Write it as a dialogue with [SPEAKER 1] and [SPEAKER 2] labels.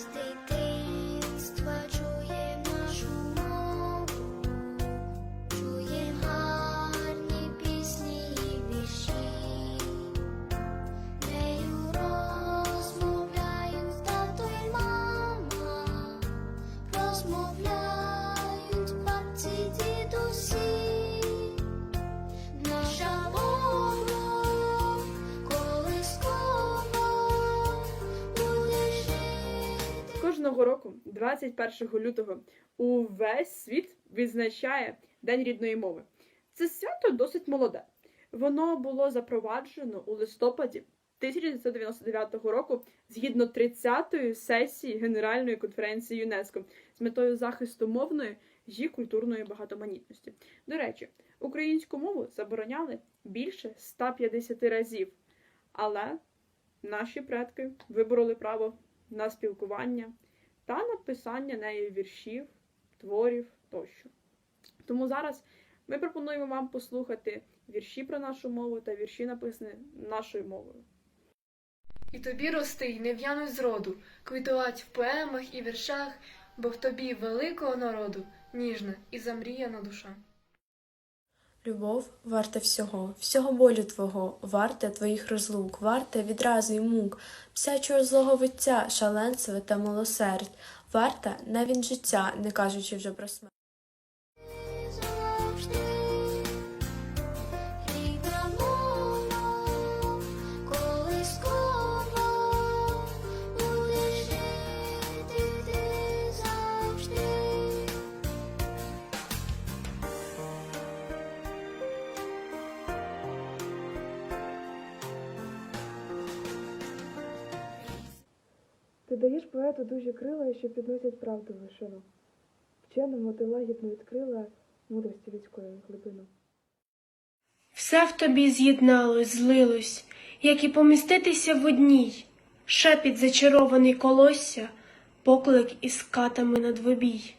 [SPEAKER 1] з
[SPEAKER 2] Кожного року, 21 лютого, увесь світ відзначає День рідної мови. Це свято досить молоде. Воно було запроваджено у листопаді 1999 року згідно 30-ї сесії Генеральної конференції ЮНЕСКО з метою захисту мовної і культурної багатоманітності. До речі, українську мову забороняли більше 150 разів, але наші предки вибороли право на спілкування та написання нею віршів, творів тощо. Тому зараз ми пропонуємо вам послухати вірші про нашу мову та вірші, написані нашою мовою.
[SPEAKER 3] І тобі рости, й не в'януть зроду, квітувать в поемах і віршах, бо в тобі великого народу ніжна і замріяна душа.
[SPEAKER 4] Любов варта всього, всього болю твого, варта твоїх розлук, варта відразу й мук, псячого злого виття, шаленства та милосердь, варта навіть життя, не кажучи вже про смерть.
[SPEAKER 5] Даєш поету дужі крила, що підносять правду вишину. Вченому ти лагідно відкрила мудрості людської глибину.
[SPEAKER 6] Все в тобі з'єдналось, злилось, як і поміститися в одній, шепіт зачарований колосся, поклик із катами на двобій.